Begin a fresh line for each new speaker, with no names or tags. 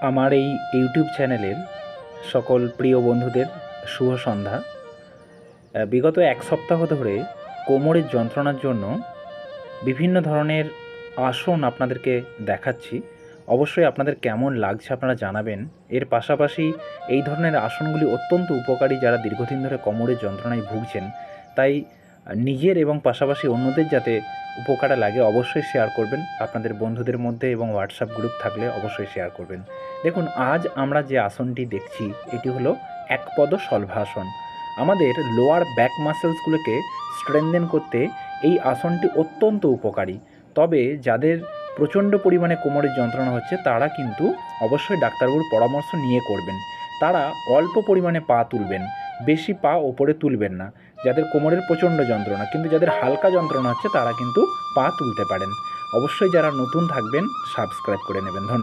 আমার এই ইউটিউব চ্যানেলের সকল প্রিয় বন্ধুদের শুভ সন্ধ্যা। বিগত এক সপ্তাহ ধরে কোমরের যন্ত্রণার জন্য বিভিন্ন ধরনের আসন আপনাদেরকে দেখাচ্ছি। অবশ্যই আপনাদের কেমন লাগছে আপনারা জানাবেন। এর পাশাপাশি এই ধরনের আসনগুলি অত্যন্ত উপকারী যারা দীর্ঘদিন ধরে কোমরের যন্ত্রণায় ভুগছেন। তাই নিজের এবং পাশাপাশি অন্যদের যাতে উপকারে লাগে অবশ্যই শেয়ার করবেন। আপনাদের বন্ধুদের মধ্যে এবং হোয়াটসঅ্যাপ গ্রুপ থাকলে অবশ্যই শেয়ার করবেন। দেখুন, আজ আমরা যে আসনটি দেখছি, এটি হলো একপদ শলভাসন আমাদের লোয়ার ব্যাক মাসেলসগুলোকে স্ট্রেনদেন করতে এই আসনটি অত্যন্ত উপকারী। তবে যাদের প্রচণ্ড পরিমাণে কোমরের যন্ত্রণা হচ্ছে, তারা কিন্তু অবশ্যই ডাক্তারবাবুর পরামর্শ নিয়ে করবেন। তারা অল্প পরিমাণে পা তুলবেন, বেশি পা ওপরে তুলবেন না। যাদের কোমরের প্রচণ্ড যন্ত্রণা, কিন্তু যাদের হালকা যন্ত্রণা হচ্ছে, তারা কিন্তু পা তুলতে পারেন। অবশ্যই যারা নতুন থাকবেন সাবস্ক্রাইব করে নেবেন। ধন্যবাদ।